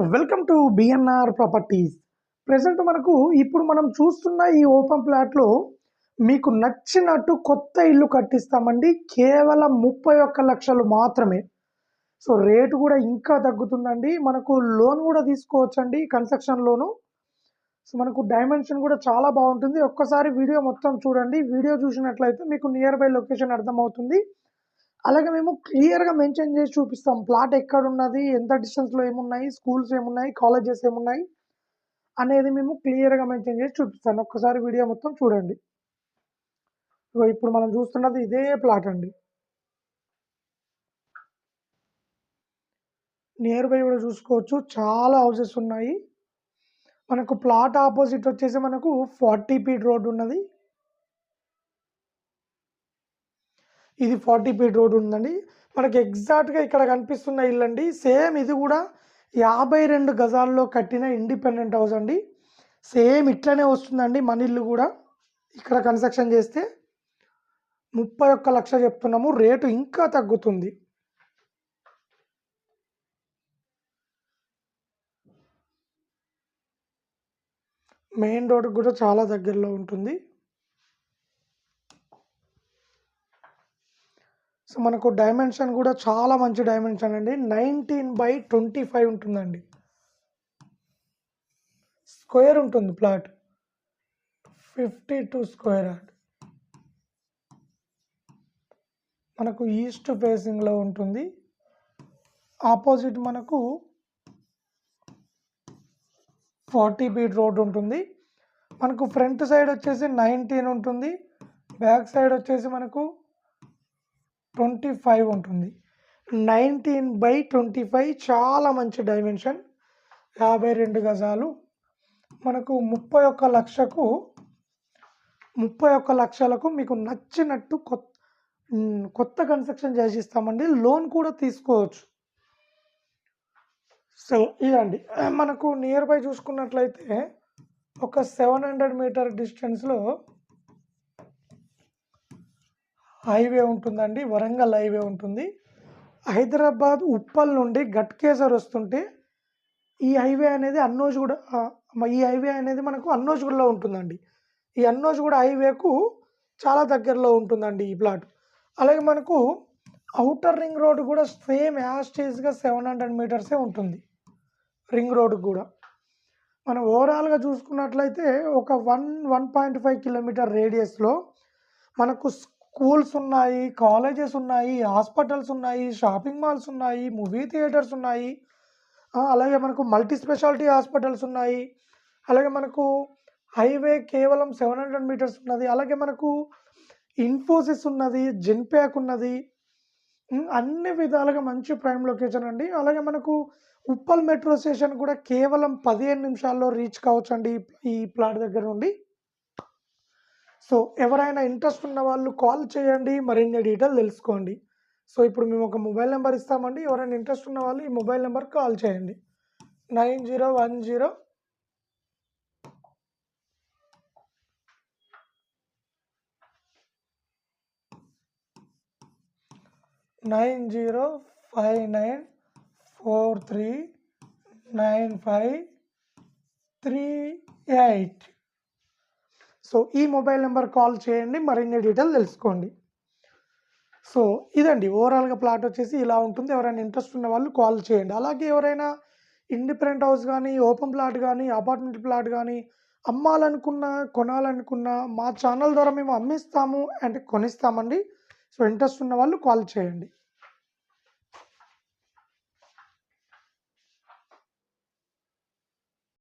Welcome to BNR properties present మనకు ఇప్పుడు మనం చూస్తున్న ఈ ఓపెన్ ప్లాట్లో మీకు నచ్చినట్టు కొత్త ఇల్లు కట్టిస్తామండి. కేవలం ముప్పై ఒక్క లక్షలు మాత్రమే. సో రేటు కూడా ఇంకా తగ్గుతుందండి. మనకు లోన్ కూడా తీసుకోవచ్చండి కన్స్ట్రక్షన్ లోను సో మనకు డైమెన్షన్ కూడా చాలా బాగుంటుంది. ఒక్కసారి వీడియో మొత్తం చూడండి. వీడియో చూసినట్లయితే మీకు నియర్ బై లొకేషన్ అర్థమవుతుంది. అలాగే మేము క్లియర్గా మెన్షన్ చేసి చూపిస్తాం. ప్లాట్ ఎక్కడ ఉన్నది ఎంత డిస్టెన్స్లో ఏమున్నాయి స్కూల్స్ ఏమున్నాయి కాలేజెస్ ఏమున్నాయి అనేది మేము క్లియర్గా మెన్షన్ చేసి చూపిస్తాను. ఒక్కసారి వీడియో మొత్తం చూడండి. ఇప్పుడు మనం చూస్తున్నది ఇదే ప్లాట్ అండి. నియర్ బై కూడా చూసుకోవచ్చు. చాలా హౌసెస్ ఉన్నాయి. మనకు ప్లాట్ ఆపోజిట్ వచ్చేసి మనకు ఫార్టీ ఫీట్ రోడ్ ఉన్నది. ఇది ఫార్టీ ఫీట్ రోడ్ ఉందండి. మనకి ఎగ్జాక్ట్గా ఇక్కడ కనిపిస్తున్న ఇల్లు అండి సేమ్ ఇది కూడా యాభై రెండు గజాల్లో కట్టిన ఇండిపెండెంట్ హౌస్ అండి. సేమ్ ఇట్లనే వస్తుందండి మన ఇల్లు కూడా. ఇక్కడ కన్స్ట్రక్షన్ చేస్తే ముప్పై ఒక్క లక్ష చెప్తున్నాము. రేటు ఇంకా తగ్గుతుంది. మెయిన్ రోడ్ కూడా చాలా దగ్గరలో ఉంటుంది. సో మనకు డైమెన్షన్ కూడా చాలా మంచి డైమెన్షన్ అండి. నైన్టీన్ బై ట్వంటీ ఫైవ్ ఉంటుందండి. స్క్వేర్ ఉంటుంది plot fifty two square yard మనకు ఈస్ట్ ఫేసింగ్లో ఉంటుంది. ఆపోజిట్ మనకు ఫార్టీ ఫీట్ రోడ్ ఉంటుంది. మనకు ఫ్రంట్ సైడ్ వచ్చేసి నైన్టీన్ ఉంటుంది. బ్యాక్ సైడ్ వచ్చేసి మనకు ట్వంటీ ఫైవ్ ఉంటుంది. నైన్టీన్ బై ట్వంటీ ఫైవ్ చాలా మంచి డైమెన్షన్. యాభై రెండు గజాలు. మనకు ముప్పై ఒక్క లక్షకు ముప్పై ఒక్క లక్షలకు మీకు నచ్చినట్టు కొత్త కొత్త కన్స్ట్రక్షన్ చేసిస్తామండి. లోన్ కూడా తీసుకోవచ్చు. సో ఇదండి. మనకు నియర్ బై చూసుకున్నట్లయితే ఒక సెవెన్ హండ్రెడ్ మీటర్ డిస్టెన్స్లో హైవే ఉంటుందండి వరంగల్ హైవే ఉంటుంది. హైదరాబాద్ ఉప్పల్ నుండి గట్కేసర్ వస్తుంటే ఈ హైవే అనేది అన్నోజ్గూడ ఈ హైవే అనేది మనకు అన్నోజ్గూడలో ఉంటుందండి. ఈ అన్నోజ్గూడ హైవేకు చాలా దగ్గరలో ఉంటుందండి ఈ ప్లాట్. అలాగే మనకు అవుటర్ రింగ్ రోడ్ కూడా సేమ్ యాస్టేజ్గా సెవెన్ హండ్రెడ్ మీటర్సే ఉంటుంది. రింగ్ రోడ్ కూడా. మనం ఓవరాల్గా చూసుకున్నట్లయితే ఒక one one point five kilometer రేడియస్లో మనకు స్కూల్స్ ఉన్నాయి కాలేజెస్ ఉన్నాయి హాస్పిటల్స్ ఉన్నాయి షాపింగ్ మాల్స్ ఉన్నాయి మూవీ థియేటర్స్ ఉన్నాయి. అలాగే మనకు మల్టీ స్పెషాలిటీ హాస్పిటల్స్ ఉన్నాయి. అలాగే మనకు హైవే కేవలం సెవెన్ హండ్రెడ్ మీటర్స్ ఉన్నది. అలాగే మనకు ఇన్ఫోసిస్ ఉన్నది జెన్ప్యాక్ ఉన్నది. అన్ని విధాలుగా మంచి ప్రైమ్ లొకేషన్ అండి. అలాగే మనకు ఉప్పల్ మెట్రో స్టేషన్ కూడా కేవలం పదిహేను నిమిషాల్లో రీచ్ కావచ్చు అండి ఈ ప్లాట్ దగ్గర నుండి. సో ఎవరైనా ఇంట్రెస్ట్ ఉన్న వాళ్ళు కాల్ చేయండి మరిన్ని డీటెయిల్ తెలుసుకోండి. సో ఇప్పుడు మేము ఒక మొబైల్ నెంబర్ ఇస్తామండి. ఎవరైనా ఇంట్రెస్ట్ ఉన్న వాళ్ళు ఈ మొబైల్ నెంబర్ కాల్ చేయండి. Nine zero one zero nine zero five nine four three nine five three eight so ఈ మొబైల్ నెంబర్ కాల్ చేయండి మరిన్ని డీటెయిల్ తెలుసుకోండి. సో ఇదండి ఓవరాల్గా ప్లాట్ వచ్చేసి ఇలా ఉంటుంది. ఎవరైనా ఇంట్రెస్ట్ ఉన్న వాళ్ళు కాల్ చేయండి. అలాగే ఎవరైనా ఇండిపెండెంట్ హౌస్ కానీ ఓపెన్ ప్లాట్ కానీ అపార్ట్మెంట్ ప్లాట్ కానీ అమ్మాలనుకున్నా కొనాలనుకున్నా మా ఛానల్ ద్వారా మేము అమ్మిస్తాము అంటే కొనిస్తామండి. సో ఇంట్రెస్ట్ ఉన్న వాళ్ళు కాల్ చేయండి.